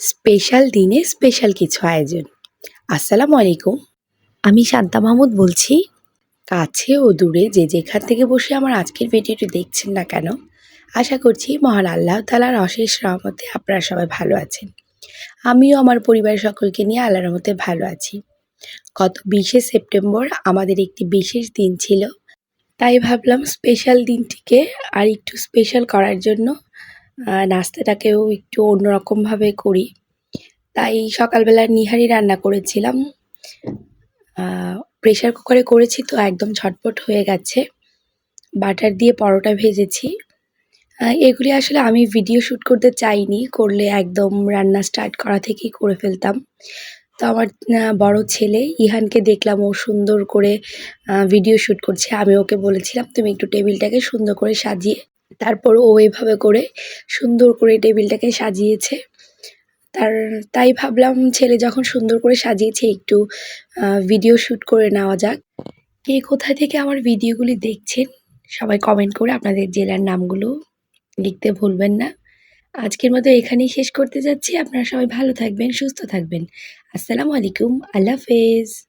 Special দিনে special কিছু আয়োজন। আসসালামু আলাইকুম। আমি শান্তা মাহমুদ বলছি। কাছে ও দূরে যে যেখান থেকে বসে আমার আজকের ভিডিওটি দেখছেন না কেন, আশা করছি মহান আল্লাহ তালার অশেষ রহমতে আপনারা সবাই ভালো আছেন। আমিও আমার পরিবারের সকলকে নিয়ে আল্লাহর রহমতে ভালো আছি। গত বিশে সেপ্টেম্বর আমাদের একটি বিশেষ দিন ছিল। তাই ভাবলাম স্পেশাল দিনটিকে আর একটু স্পেশাল করার জন্য নাস্তাটাকেও একটু অন্যরকমভাবে করি। তাই সকালবেলা নিহারি রান্না করেছিলাম। প্রেশার কুকারে করেছি তো একদম ঝটপট হয়ে গেছে। বাটার দিয়ে পরোটা ভেজেছি। এগুলি আসলে আমি ভিডিও শ্যুট করতে চাইনি, করলে একদম রান্না স্টার্ট করা থেকেই করে ফেলতাম। তো আমার বড় ছেলে ইহানকে দেখলাম, ও সুন্দর করে ভিডিও শ্যুট করছে। আমি ওকে বলেছিলাম, তুমি একটু টেবিলটাকে সুন্দর করে সাজিয়ে তারপর ও এভাবে করে সুন্দর করে টেবিলটাকে সাজিয়েছে। তার, তাই ভাবলাম ছেলে যখন সুন্দর করে সাজিয়েছে একটু ভিডিও শ্যুট করে নেওয়া যাক। কে কোথায় থেকে আমার ভিডিওগুলি দেখছেন, সবাই কমেন্ট করে আপনাদের জেলার নামগুলো লিখতে ভুলবেন না। আজকের মতো এখানেই শেষ করতে যাচ্ছি। আপনারা সবাই ভালো থাকবেন, সুস্থ থাকবেন। আসসালামু আলাইকুম, আল্লাহ হাফেজ।